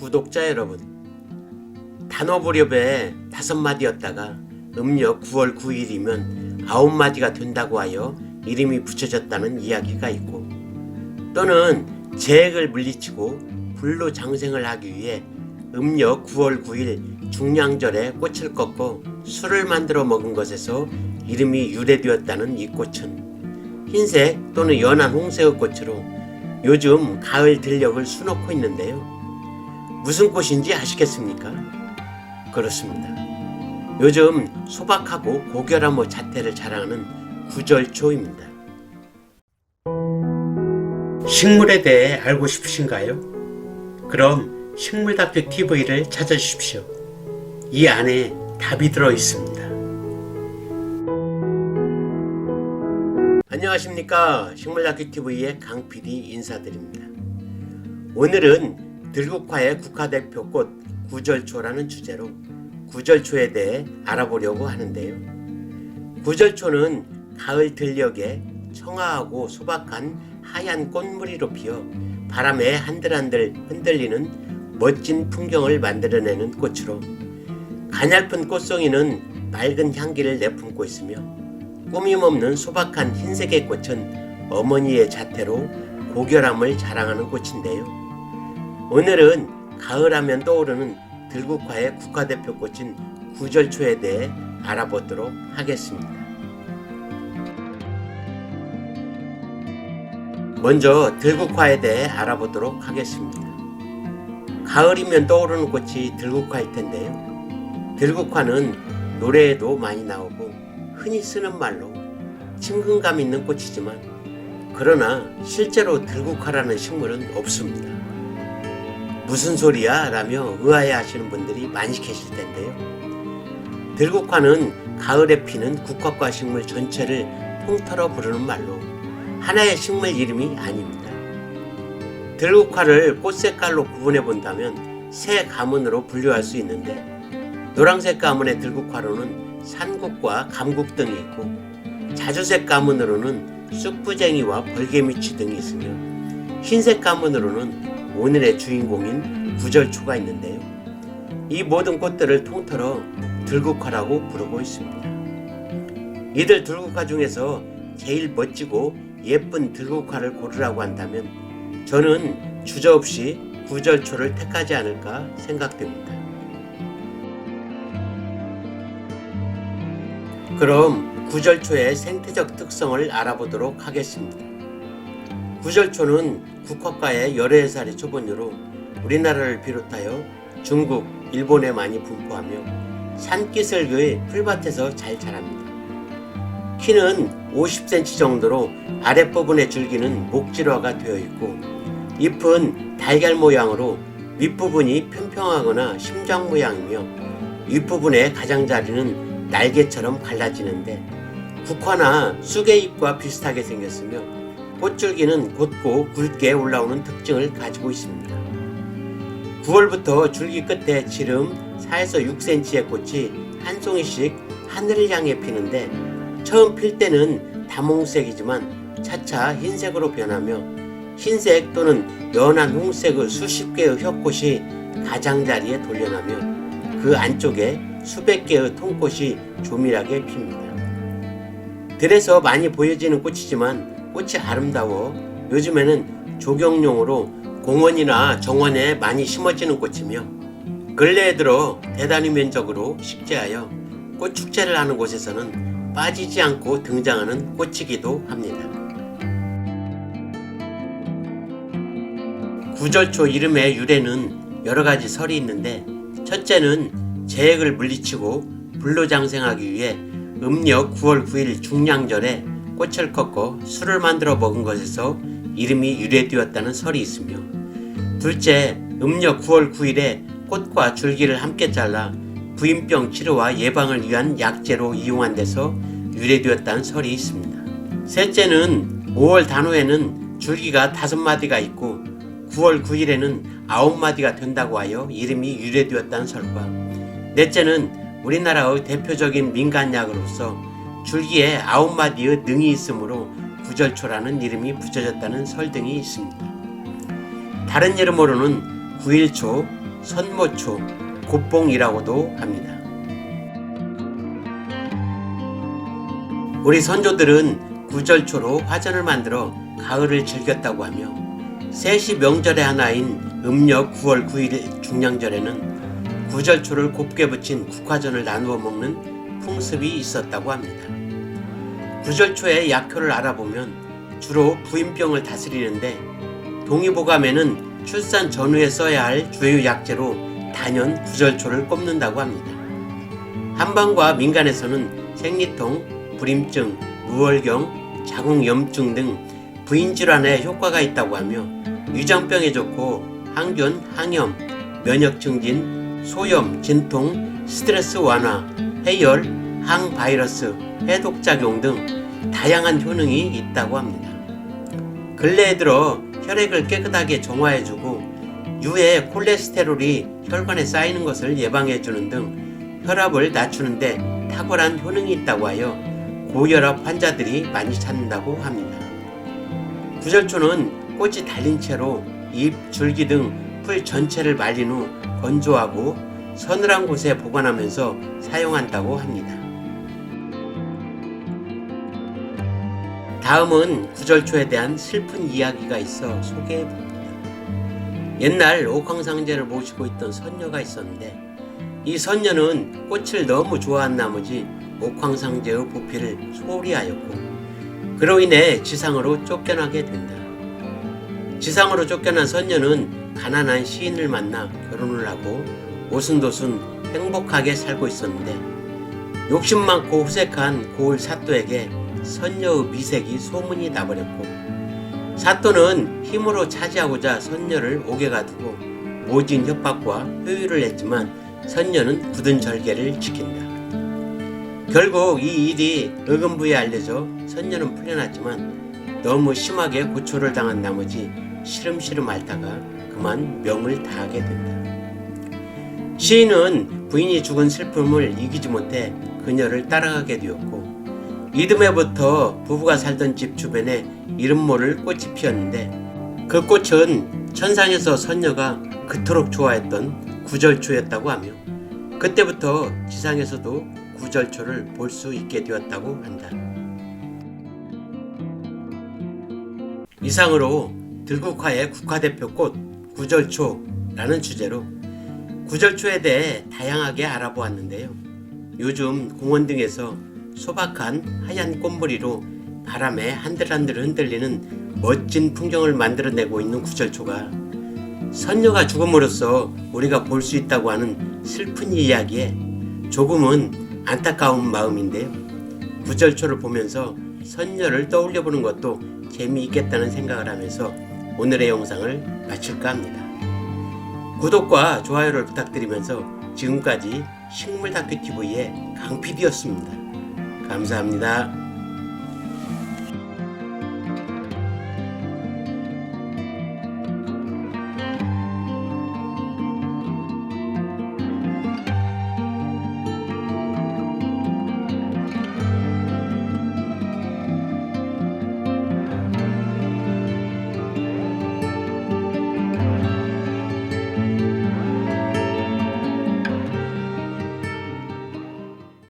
구독자 여러분, 단어부렵에 다섯 마디였다가 음력 9월 9일이면 아홉 마디가 된다고 하여 이름이 붙여졌다는 이야기가 있고 또는 재액을 물리치고 불로 장생을 하기 위해 음력 9월 9일 중량절에 꽃을 꺾고 술을 만들어 먹은 것에서 이름이 유래되었다는 이 꽃은 흰색 또는 연한 홍색의 꽃으로 요즘 가을 들녘을 수놓고 있는데요. 무슨 꽃인지 아시겠습니까? 그렇습니다. 요즘 소박하고 고결한 자태를 자랑하는 구절초입니다. 식물에 대해 알고 싶으신가요? 그럼 식물다큐 TV를 찾아주십시오. 이 안에 답이 들어 있습니다. 안녕하십니까. 식물다큐 TV의 강 PD 인사드립니다. 오늘은 들국화의 국화대표꽃 구절초라는 주제로 구절초에 대해 알아보려고 하는데요. 구절초는 가을 들녘에 청아하고 소박한 하얀 꽃무리로 피어 바람에 한들한들 흔들리는 멋진 풍경을 만들어내는 꽃으로 가냘픈 꽃송이는 맑은 향기를 내뿜고 있으며 꾸밈없는 소박한 흰색의 꽃은 어머니의 자태로 고결함을 자랑하는 꽃인데요. 오늘은 가을하면 떠오르는 들국화의 국화대표 꽃인 구절초에 대해 알아보도록 하겠습니다. 먼저 들국화에 대해 알아보도록 하겠습니다. 가을이면 떠오르는 꽃이 들국화일 텐데요. 들국화는 노래에도 많이 나오고 흔히 쓰는 말로 친근감 있는 꽃이지만 그러나 실제로 들국화라는 식물은 없습니다. 무슨 소리야? 라며 의아해 하시는 분들이 많이 계실 텐데요. 들국화는 가을에 피는 국화과 식물 전체를 통틀어 부르는 말로 하나의 식물 이름이 아닙니다. 들국화를 꽃 색깔로 구분해 본다면 세 가문으로 분류할 수 있는데 노란색 가문의 들국화로는 산국과 감국 등이 있고 자주색 가문으로는 쑥부쟁이와 벌개미치 등이 있으며 흰색 가문으로는 오늘의 주인공인 구절초가 있는데요. 이 모든 꽃들을 통틀어 들국화라고 부르고 있습니다. 이들 들국화 중에서 제일 멋지고 예쁜 들국화를 고르라고 한다면 저는 주저없이 구절초를 택하지 않을까 생각됩니다. 그럼 구절초의 생태적 특성을 알아보도록 하겠습니다. 구절초는 국화과의 열애 살이 초본으로 우리나라를 비롯하여 중국, 일본에 많이 분포하며 산기슭의 풀밭에서 잘 자랍니다. 키는 50cm 정도로 아랫부분의 줄기는 목질화가 되어 있고 잎은 달걀 모양으로 윗부분이 평평하거나 심장 모양이며 윗부분의 가장자리는 날개처럼 갈라지는데 국화나 쑥의 잎과 비슷하게 생겼으며 꽃줄기는 곧고 굵게 올라오는 특징을 가지고 있습니다. 9월부터 줄기 끝에 지름 4에서 6cm의 꽃이 한 송이씩 하늘을 향해 피는데 처음 필 때는 다홍색이지만 차차 흰색으로 변하며 흰색 또는 연한 홍색의 수십 개의 혀꽃이 가장자리에 돌려나며 그 안쪽에 수백 개의 통꽃이 조밀하게 핍니다. 들에서 많이 보여지는 꽃이지만 꽃이 아름다워 요즘에는 조경용으로 공원이나 정원에 많이 심어지는 꽃이며 근래에 들어 대단히 면적으로 식재하여 꽃 축제를 하는 곳에서는 빠지지 않고 등장하는 꽃이기도 합니다. 구절초 이름의 유래는 여러 가지 설이 있는데 첫째는 재액을 물리치고 불로장생하기 위해 음력 9월 9일 중량절에 꽃을 꺾고 술을 만들어 먹은 것에서 이름이 유래되었다는 설이 있으며 둘째 음력 9월 9일에 꽃과 줄기를 함께 잘라 부인병 치료와 예방을 위한 약재로 이용한 데서 유래되었다는 설이 있습니다. 셋째는 5월 단호에는 줄기가 다섯 마디가 있고 9월 9일에는 아홉 마디가 된다고 하여 이름이 유래되었다는 설과 넷째는 우리나라의 대표적인 민간약으로서 줄기에 아홉 마디의 능이 있으므로 구절초라는 이름이 붙여졌다는 설 등이 있습니다. 다른 이름으로는 9일초, 선모초, 곱봉이라고도 합니다. 우리 선조들은 구절초로 화전을 만들어 가을을 즐겼다고 하며 셋이 명절의 하나인 음력 9월 9일 중량절에는 구절초를 곱게 붙인 국화전을 나누어 먹는 풍습이 있었다고 합니다. 구절초의 약효를 알아보면 주로 부인병을 다스리는데 동의보감에는 출산 전후에 써야 할 주요 약재로 단연 구절초를 꼽는다고 합니다. 한방과 민간에서는 생리통, 불임증, 무월경, 자궁염증 등 부인 질환에 효과가 있다고 하며 위장병에 좋고 항균, 항염, 면역 증진, 소염, 진통, 스트레스 완화, 해열, 항바이러스, 해독작용 등 다양한 효능이 있다고 합니다. 근래에 들어 혈액을 깨끗하게 정화해주고 유해 콜레스테롤이 혈관에 쌓이는 것을 예방해주는 등 혈압을 낮추는데 탁월한 효능이 있다고 하여 고혈압 환자들이 많이 찾는다고 합니다. 구절초는 꽃이 달린 채로 잎, 줄기 등 풀 전체를 말린 후 건조하고 서늘한 곳에 보관하면서 사용한다고 합니다. 다음은 구절초에 대한 슬픈 이야기가 있어 소개해 봅니다. 옛날 옥황상제를 모시고 있던 선녀가 있었는데 이 선녀는 꽃을 너무 좋아한 나머지 옥황상제의 보필을 소홀히 하였고 그로 인해 지상으로 쫓겨나게 된다. 지상으로 쫓겨난 선녀는 가난한 시인을 만나 결혼을 하고 오순도순 행복하게 살고 있었는데 욕심 많고 후색한 고을 사또에게 선녀의 미색이 소문이 나버렸고 사또는 힘으로 차지하고자 선녀를 옥에 가두고 모진 협박과 효유를 했지만 선녀는 굳은 절개를 지킨다. 결국 이 일이 의금부에 알려져 선녀는 풀려났지만 너무 심하게 고초를 당한 나머지 시름시름 앓다가 그만 명을 다하게 된다. 시인은 부인이 죽은 슬픔을 이기지 못해 그녀를 따라가게 되었고 이듬해부터 부부가 살던 집 주변에 이름 모를 꽃이 피었는데 그 꽃은 천상에서 선녀가 그토록 좋아했던 구절초였다고 하며 그때부터 지상에서도 구절초를 볼 수 있게 되었다고 한다. 이상으로 들국화의 국화대표 꽃 구절초라는 주제로 구절초에 대해 다양하게 알아보았는데요. 요즘 공원 등에서 소박한 하얀 꽃무리로 바람에 한들한들 흔들리는 멋진 풍경을 만들어내고 있는 구절초가 선녀가 죽음으로써 우리가 볼 수 있다고 하는 슬픈 이야기에 조금은 안타까운 마음인데요. 구절초를 보면서 선녀를 떠올려 보는 것도 재미있겠다는 생각을 하면서 오늘의 영상을 마칠까 합니다. 구독과 좋아요를 부탁드리면서 지금까지 식물다큐TV의 강PD였습니다. 감사합니다.